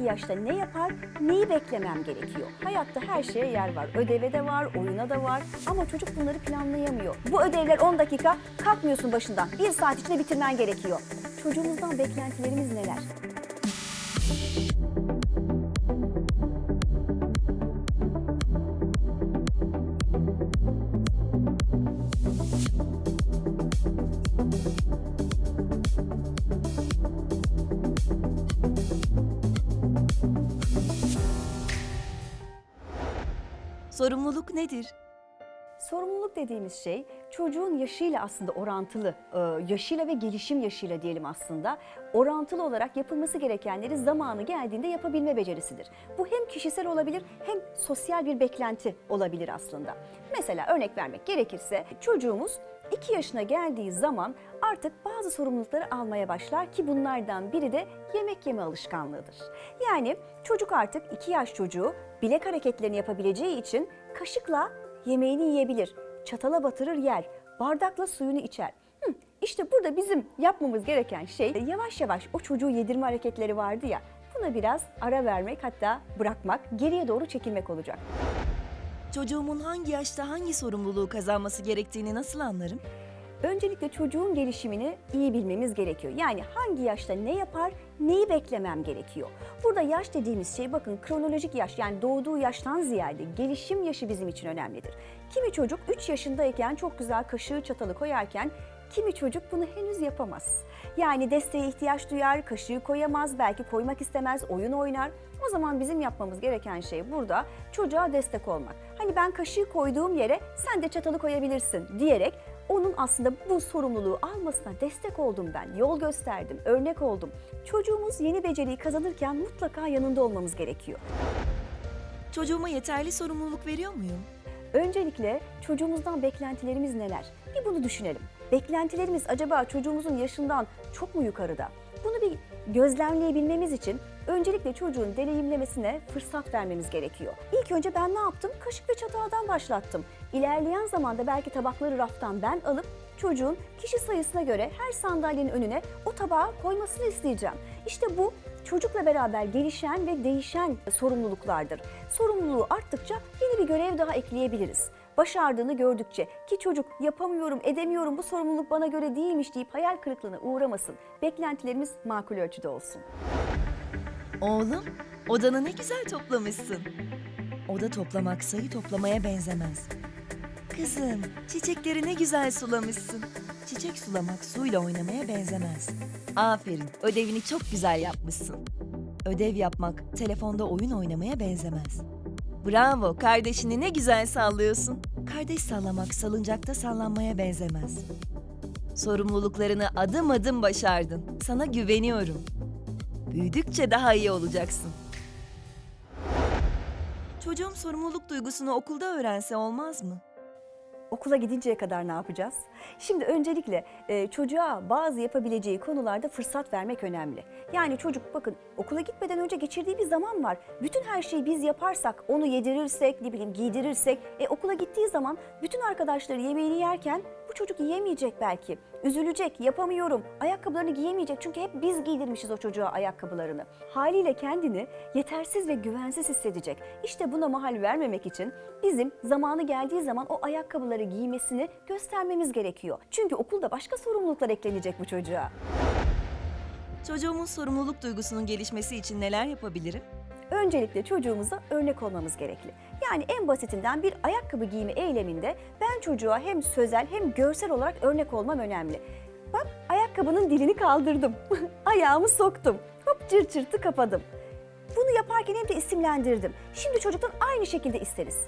hangi yaşta ne yapar, neyi beklemem gerekiyor? Hayatta her şeye yer var. Ödeve de var, oyuna da var ama çocuk bunları planlayamıyor. Bu ödevler 10 dakika, kalkmıyorsun başından. Bir saat içinde bitirmen gerekiyor. Çocuğumuzdan beklentilerimiz neler? Sorumluluk nedir? Sorumluluk dediğimiz şey çocuğun yaşıyla aslında orantılı, e, yaşıyla ve gelişim yaşıyla diyelim aslında orantılı olarak yapılması gerekenleri zamanı geldiğinde yapabilme becerisidir. Bu hem kişisel olabilir hem sosyal bir beklenti olabilir aslında. Mesela örnek vermek gerekirse çocuğumuz 2 yaşına geldiği zaman artık bazı sorumlulukları almaya başlar ki bunlardan biri de yemek yeme alışkanlığıdır. Yani çocuk artık 2 yaş çocuğu bilek hareketlerini yapabileceği için kaşıkla yemeğini yiyebilir, çatala batırır yer, bardakla suyunu içer. Hı, işte burada bizim yapmamız gereken şey yavaş yavaş o çocuğu yedirme hareketleri vardı ya buna biraz ara vermek hatta bırakmak, geriye doğru çekilmek olacak. Çocuğumun hangi yaşta hangi sorumluluğu kazanması gerektiğini nasıl anlarım? Öncelikle çocuğun gelişimini iyi bilmemiz gerekiyor. Yani hangi yaşta ne yapar, neyi beklemem gerekiyor. Burada yaş dediğimiz şey bakın kronolojik yaş yani doğduğu yaştan ziyade gelişim yaşı bizim için önemlidir. Kimi çocuk 3 yaşındayken çok güzel kaşığı çatalı koyarken kimi çocuk bunu henüz yapamaz. Yani desteğe ihtiyaç duyar, kaşığı koyamaz, belki koymak istemez, oyun oynar. O zaman bizim yapmamız gereken şey burada çocuğa destek olmak. Hani ben kaşığı koyduğum yere sen de çatalı koyabilirsin diyerek onun aslında bu sorumluluğu almasına destek oldum ben. Yol gösterdim, örnek oldum. Çocuğumuz yeni beceriyi kazanırken mutlaka yanında olmamız gerekiyor. Çocuğuma yeterli sorumluluk veriyor muyum? Öncelikle çocuğumuzdan beklentilerimiz neler? Bir bunu düşünelim. Beklentilerimiz acaba çocuğumuzun yaşından çok mu yukarıda? Bunu bir gözlemleyebilmemiz için öncelikle çocuğun deneyimlemesine fırsat vermemiz gerekiyor. İlk önce ben ne yaptım? Kaşık ve çataldan başlattım. İlerleyen zamanda belki tabakları raftan ben alıp çocuğun kişi sayısına göre her sandalyenin önüne o tabağı koymasını isteyeceğim. İşte bu çocukla beraber gelişen ve değişen sorumluluklardır. Sorumluluğu arttıkça yeni bir görev daha ekleyebiliriz. Başardığını gördükçe ki çocuk yapamıyorum, edemiyorum, bu sorumluluk bana göre değilmiş deyip hayal kırıklığına uğramasın. Beklentilerimiz makul ölçüde olsun. Oğlum, odanı ne güzel toplamışsın. Oda toplamak sayı toplamaya benzemez. Kızım, çiçekleri ne güzel sulamışsın. Çiçek sulamak suyla oynamaya benzemez. Aferin, ödevini çok güzel yapmışsın. Ödev yapmak telefonda oyun oynamaya benzemez. Bravo, kardeşini ne güzel sallıyorsun. Kardeş sallamak salıncakta sallanmaya benzemez. Sorumluluklarını adım adım başardın. Sana güveniyorum. Büyüdükçe daha iyi olacaksın. Çocuğum sorumluluk duygusunu okulda öğrense olmaz mı? Okula gidinceye kadar ne yapacağız? Şimdi öncelikle e, çocuğa bazı yapabileceği konularda fırsat vermek önemli. Yani çocuk bakın okula gitmeden önce geçirdiği bir zaman var. Bütün her şeyi biz yaparsak, onu yedirirsek, ne bileyim giydirirsek, e, okula gittiği zaman bütün arkadaşları yemeğini yerken bu çocuk yiyemeyecek belki. Üzülecek, yapamıyorum, ayakkabılarını giyemeyecek çünkü hep biz giydirmişiz o çocuğa ayakkabılarını. Haliyle kendini yetersiz ve güvensiz hissedecek. İşte buna mahal vermemek için bizim zamanı geldiği zaman o ayakkabıları giymesini göstermemiz gerekiyor. Çünkü okulda başka sorumluluklar eklenecek bu çocuğa. Çocuğumun sorumluluk duygusunun gelişmesi için neler yapabilirim? Öncelikle çocuğumuza örnek olmamız gerekli. Yani en basitinden bir ayakkabı giyme eyleminde ben çocuğa hem sözel hem görsel olarak örnek olmam önemli. Bak ayakkabının dilini kaldırdım. Ayağımı soktum. Hop cırt cırtı kapadım. Bunu yaparken hem de isimlendirdim. Şimdi çocuktan aynı şekilde isteriz.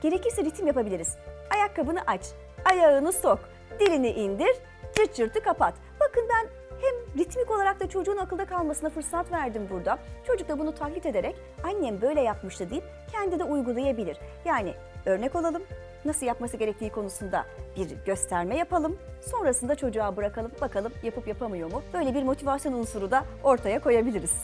Gerekirse ritim yapabiliriz. Ayakkabını aç, ayağını sok, dilini indir, cırt cırtı kapat. Bakın ben hem ritmik olarak da çocuğun akılda kalmasına fırsat verdim burada. Çocuk da bunu taklit ederek annem böyle yapmıştı deyip kendi de uygulayabilir. Yani örnek olalım, nasıl yapması gerektiği konusunda bir gösterme yapalım. Sonrasında çocuğa bırakalım, bakalım yapıp yapamıyor mu? Böyle bir motivasyon unsuru da ortaya koyabiliriz.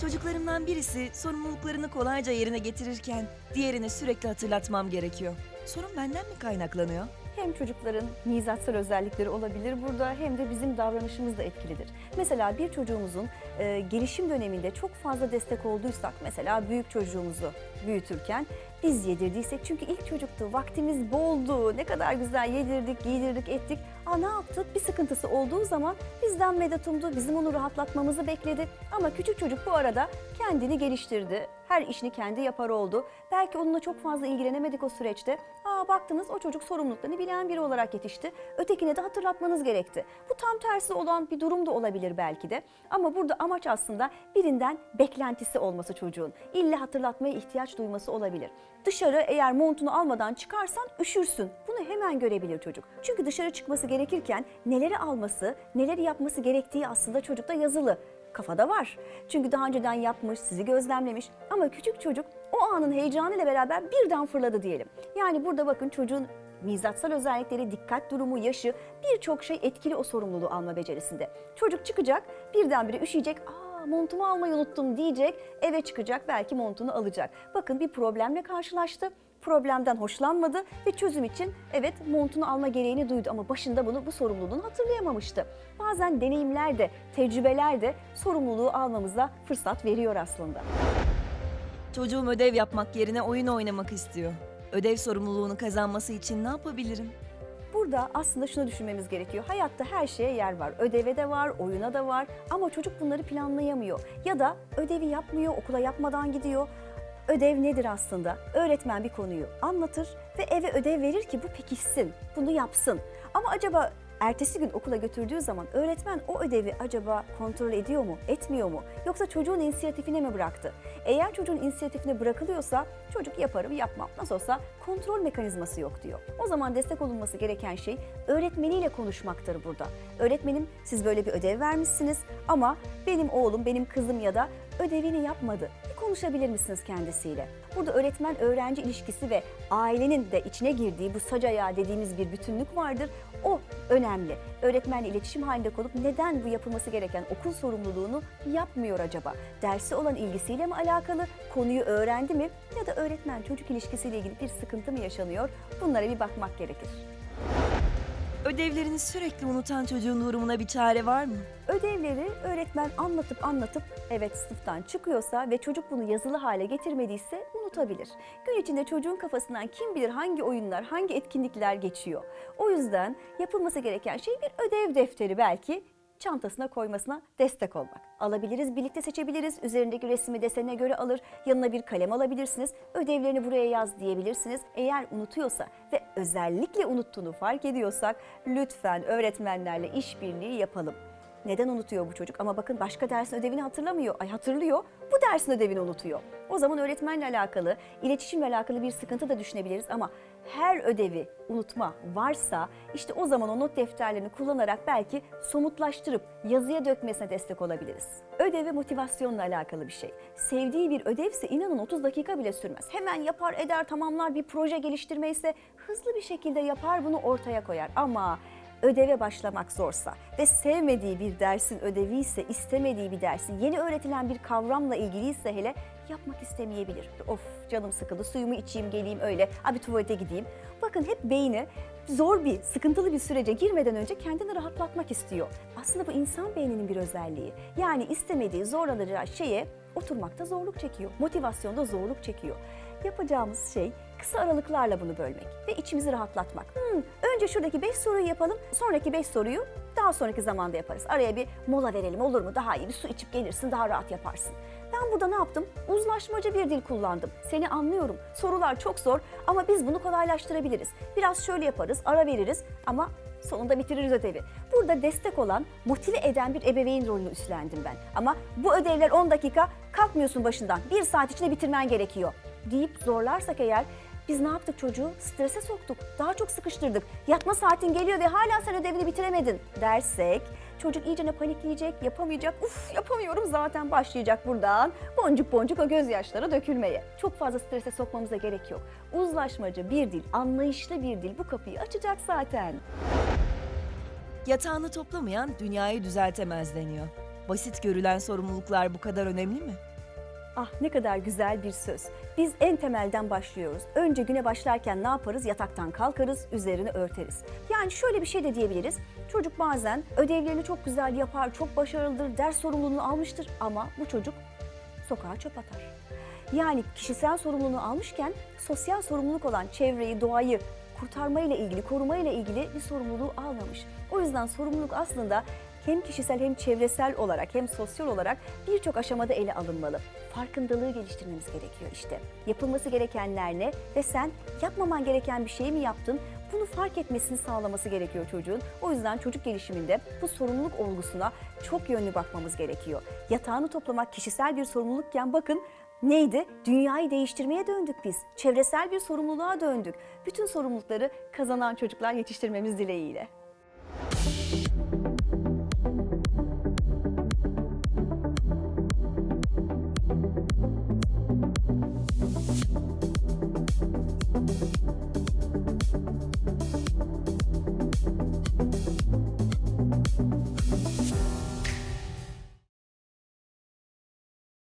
Çocuklarımdan birisi sorumluluklarını kolayca yerine getirirken diğerini sürekli hatırlatmam gerekiyor. Sorun benden mi kaynaklanıyor? Hem çocukların mizatsal özellikleri olabilir burada hem de bizim davranışımız da etkilidir. Mesela bir çocuğumuzun e, gelişim döneminde çok fazla destek olduysak mesela büyük çocuğumuzu büyütürken biz yedirdiysek çünkü ilk çocuktu vaktimiz boldu ne kadar güzel yedirdik giydirdik ettik. Aa ne yaptık bir sıkıntısı olduğu zaman bizden medet umdu bizim onu rahatlatmamızı bekledi ama küçük çocuk bu arada kendini geliştirdi. Her işini kendi yapar oldu. Belki onunla çok fazla ilgilenemedik o süreçte. Aa baktınız o çocuk sorumluluklarını bilen biri olarak yetişti. Ötekine de hatırlatmanız gerekti. Bu tam tersi olan bir durum da olabilir belki de. Ama burada amaç aslında birinden beklentisi olması çocuğun. İlle hatırlatmaya ihtiyaç duyması olabilir. Dışarı eğer montunu almadan çıkarsan üşürsün. Bunu hemen görebilir çocuk. Çünkü dışarı çıkması gerekirken neleri alması, neleri yapması gerektiği aslında çocukta yazılı kafada var. Çünkü daha önceden yapmış, sizi gözlemlemiş ama küçük çocuk o anın heyecanıyla beraber birden fırladı diyelim. Yani burada bakın çocuğun mizatsal özellikleri, dikkat durumu, yaşı birçok şey etkili o sorumluluğu alma becerisinde. Çocuk çıkacak, birdenbire üşüyecek, aa montumu almayı unuttum diyecek, eve çıkacak belki montunu alacak. Bakın bir problemle karşılaştı, problemden hoşlanmadı ve çözüm için evet montunu alma gereğini duydu ama başında bunu bu sorumluluğunu hatırlayamamıştı. Bazen deneyimler de, tecrübeler de sorumluluğu almamıza fırsat veriyor aslında. Çocuğum ödev yapmak yerine oyun oynamak istiyor. Ödev sorumluluğunu kazanması için ne yapabilirim? Burada aslında şunu düşünmemiz gerekiyor. Hayatta her şeye yer var. Ödeve de var, oyuna da var ama çocuk bunları planlayamıyor. Ya da ödevi yapmıyor, okula yapmadan gidiyor. Ödev nedir aslında? Öğretmen bir konuyu anlatır ve eve ödev verir ki bu pekişsin, bunu yapsın. Ama acaba ertesi gün okula götürdüğü zaman öğretmen o ödevi acaba kontrol ediyor mu, etmiyor mu? Yoksa çocuğun inisiyatifine mi bıraktı? Eğer çocuğun inisiyatifine bırakılıyorsa çocuk yaparım yapmam nasıl olsa kontrol mekanizması yok diyor. O zaman destek olunması gereken şey öğretmeniyle konuşmaktır burada. Öğretmenim siz böyle bir ödev vermişsiniz ama benim oğlum, benim kızım ya da ödevini yapmadı. Konuşabilir misiniz kendisiyle? Burada öğretmen öğrenci ilişkisi ve ailenin de içine girdiği bu sac ayağı dediğimiz bir bütünlük vardır. O önemli. Öğretmenle iletişim halinde kalıp neden bu yapılması gereken okul sorumluluğunu yapmıyor acaba? Dersi olan ilgisiyle mi alakalı? Konuyu öğrendi mi? Ya da öğretmen çocuk ilişkisiyle ilgili bir sıkıntı mı yaşanıyor? Bunlara bir bakmak gerekir. Ödevlerini sürekli unutan çocuğun durumuna bir çare var mı? Ödevleri öğretmen anlatıp anlatıp evet sınıftan çıkıyorsa ve çocuk bunu yazılı hale getirmediyse unutabilir. Gün içinde çocuğun kafasından kim bilir hangi oyunlar, hangi etkinlikler geçiyor. O yüzden yapılması gereken şey bir ödev defteri belki çantasına koymasına destek olmak. Alabiliriz, birlikte seçebiliriz. Üzerindeki resmi desenine göre alır. Yanına bir kalem alabilirsiniz. Ödevlerini buraya yaz diyebilirsiniz. Eğer unutuyorsa ve özellikle unuttuğunu fark ediyorsak lütfen öğretmenlerle işbirliği yapalım. Neden unutuyor bu çocuk? Ama bakın başka dersin ödevini hatırlamıyor. Ay hatırlıyor, bu dersin ödevini unutuyor. O zaman öğretmenle alakalı, iletişimle alakalı bir sıkıntı da düşünebiliriz ama her ödevi unutma varsa işte o zaman o not defterlerini kullanarak belki somutlaştırıp yazıya dökmesine destek olabiliriz. Ödev ve motivasyonla alakalı bir şey. Sevdiği bir ödevse inanın 30 dakika bile sürmez. Hemen yapar eder tamamlar bir proje geliştirme ise hızlı bir şekilde yapar bunu ortaya koyar ama ödeve başlamak zorsa ve sevmediği bir dersin ödevi ise istemediği bir dersin yeni öğretilen bir kavramla ilgiliyse hele yapmak istemeyebilir. Of canım sıkıldı suyumu içeyim geleyim öyle abi tuvalete gideyim. Bakın hep beyni zor bir sıkıntılı bir sürece girmeden önce kendini rahatlatmak istiyor. Aslında bu insan beyninin bir özelliği. Yani istemediği zorlanacağı şeye oturmakta zorluk çekiyor. Motivasyonda zorluk çekiyor. Yapacağımız şey kısa aralıklarla bunu bölmek ve içimizi rahatlatmak. Hmm, önce şuradaki 5 soruyu yapalım, sonraki 5 soruyu daha sonraki zamanda yaparız. Araya bir mola verelim olur mu? Daha iyi bir su içip gelirsin, daha rahat yaparsın. Ben burada ne yaptım? Uzlaşmacı bir dil kullandım. Seni anlıyorum. Sorular çok zor ama biz bunu kolaylaştırabiliriz. Biraz şöyle yaparız, ara veririz ama sonunda bitiririz ödevi. Burada destek olan, motive eden bir ebeveyn rolünü üstlendim ben. Ama bu ödevler 10 dakika kalkmıyorsun başından. Bir saat içinde bitirmen gerekiyor deyip zorlarsak eğer biz ne yaptık çocuğu? Strese soktuk. Daha çok sıkıştırdık. Yatma saatin geliyor ve hala sen ödevini bitiremedin dersek çocuk iyicene panikleyecek, yapamayacak. Uf yapamıyorum zaten başlayacak buradan. Boncuk boncuk o gözyaşları dökülmeye. Çok fazla strese sokmamıza gerek yok. Uzlaşmacı bir dil, anlayışlı bir dil bu kapıyı açacak zaten. Yatağını toplamayan dünyayı düzeltemez deniyor. Basit görülen sorumluluklar bu kadar önemli mi? Ah ne kadar güzel bir söz. Biz en temelden başlıyoruz. Önce güne başlarken ne yaparız? Yataktan kalkarız, üzerini örteriz. Yani şöyle bir şey de diyebiliriz. Çocuk bazen ödevlerini çok güzel yapar, çok başarılıdır, ders sorumluluğunu almıştır ama bu çocuk sokağa çöp atar. Yani kişisel sorumluluğunu almışken sosyal sorumluluk olan çevreyi, doğayı kurtarmayla ilgili, korumayla ilgili bir sorumluluğu almamış. O yüzden sorumluluk aslında hem kişisel hem çevresel olarak hem sosyal olarak birçok aşamada ele alınmalı. Farkındalığı geliştirmemiz gerekiyor işte. Yapılması gerekenler ne ve sen yapmaman gereken bir şey mi yaptın? Bunu fark etmesini sağlaması gerekiyor çocuğun. O yüzden çocuk gelişiminde bu sorumluluk olgusuna çok yönlü bakmamız gerekiyor. Yatağını toplamak kişisel bir sorumlulukken bakın neydi? Dünyayı değiştirmeye döndük biz. Çevresel bir sorumluluğa döndük. Bütün sorumlulukları kazanan çocuklar yetiştirmemiz dileğiyle.